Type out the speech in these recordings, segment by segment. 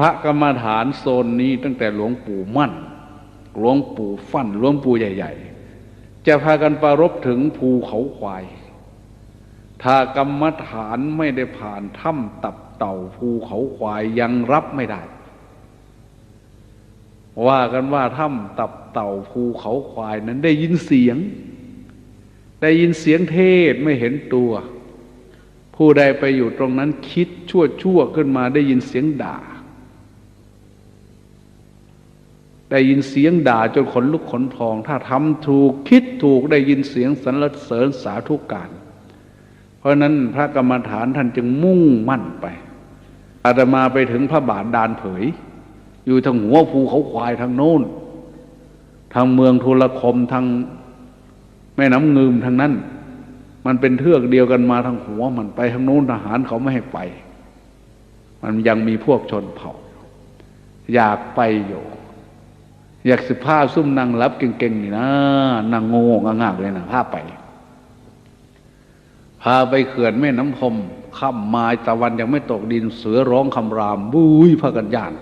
ระกรรมฐานโซนนี้ตั้งแต่หลวงปู่มั่น หลวงปู่ฟั่น หลวงปู่ใหญ่ ๆ จะพากันประรบถึงภูเขาควาย ถ้ากรรมฐานไม่ได้ผ่านถ้ำตับเต่าภูเขาควายยังรับไม่ได้ ว่ากันว่าถ้ำตับเต่าภูเขาควายนั้นได้ยินเสียง ได้ยินเสียงเทศไม่เห็นตัว ผู้ใดไปอยู่ตรงนั้นคิดชั่วชั่วขึ้นมาได้ยินเสียงด่า ได้ยินเสียงด่าจนขนลุกขนพอง ถ้าทำถูกคิดถูกได้ยินเสียงสรรเสริญสาธุการ เพราะนั้นพระกรรมฐานท่านจึงมุ่งมั่นไป อาตมาไปถึงพระบาทดานเผย อยู่ทางหัวภูเขาควายทางโน้น ทางเมืองทุลคมทางแม่น้ำงืมทางนั้น มันเป็นเทือกเดียวกันมาทางหัวมันไปทางโน้นทหารเขาไม่ให้ไป มันยังมีพวกชนเผ่า อยากไปอยู่ อยากสิผ้าซุ่มนางรับเก่งๆนี่นะนางโง่งากๆเลยนะพาไป พาไปเขื่อนแม่น้ำพรมค่ำมาตะวันยังไม่ตกดินเสือร้องคำรามบุ้ยพากันย่าน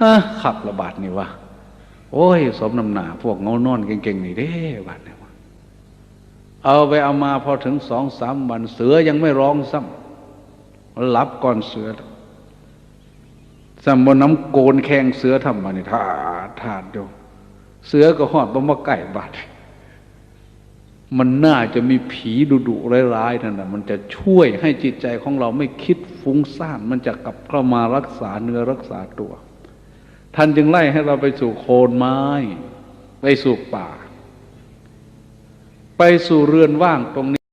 ฮะขับระบาดนี่วะโอ้ย สมน้ำหนาพวกเงานอนเก่งๆนี่เด้บาดเนี่ยวะเอาไปเอามาพอถึงสองสามวันเสือยังไม่ร้องซ้ำหลับก่อนเสือ สมบนน้ำโกนแข้งเสือทำมาเนี่ยทาทาดอยู่เสือก็หอดบ่มาใกล้บาดมันน่าจะมีผีดุดุร้ายๆนั่นแหะมันจะช่วยให้จิตใจของเราไม่คิดฟุ้งซ่านมันจะกลับเข้ามารักษาเนื้อรักษาตัว ท่านจึงไล่ให้เราไปสู่โคนไม้ ไปสู่ป่า ไปสู่เรือนว่างตรงนี้